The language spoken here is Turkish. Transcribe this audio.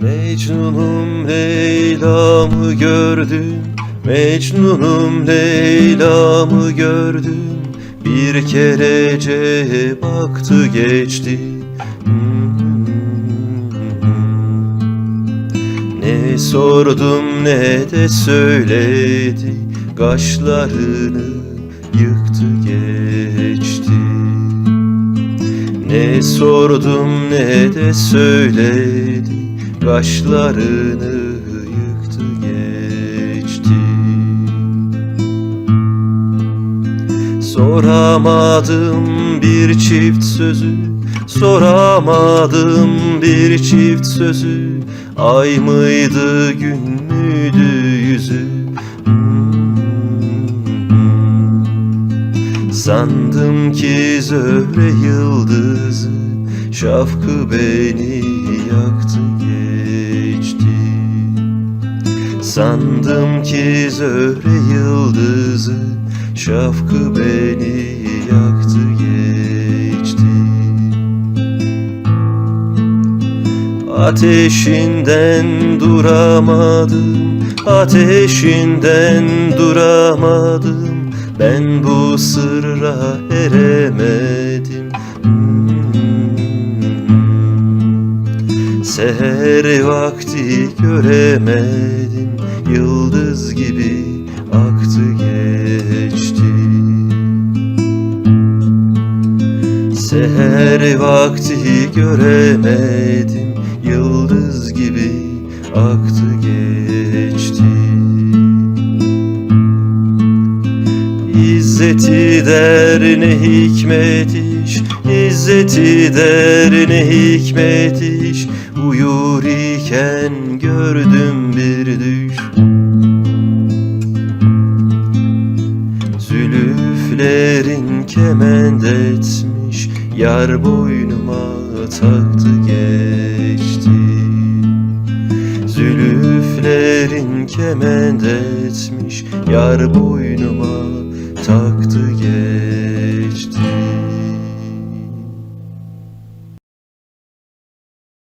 Mecnunum Leyla'mı gördüm Mecnunum Leyla'mı gördüm Bir kerece baktı geçti. Hmm. Ne sordum ne de söyledi. Kaşlarını yıktı geçti. Ne sordum ne de söyledi Kaşlarını yıktı geçti Soramadım bir çift sözü Soramadım bir çift sözü Ay mıydı gün müydü yüzü. Sandım ki zöhre yıldızı Şafkı beni Sandım ki zöhre yıldızı Şafkı beni yaktı geçti. Ateşinden duramadım Ateşinden duramadım. Ben bu sırra eremedim. Hmm. Seher vakti göremedim. Yıldız gibi aktı geçti. Seher vakti göremedim. Yıldız gibi aktı geçti. İzzeti der ne hikmet iş İzzeti der ne hikmet iş. Uyur iken gördüm bir düş. Zülüflerin kement etmiş. Yar boynuma taktı geçti. Zülüflerin kement etmiş. Yar boynuma taktı geçti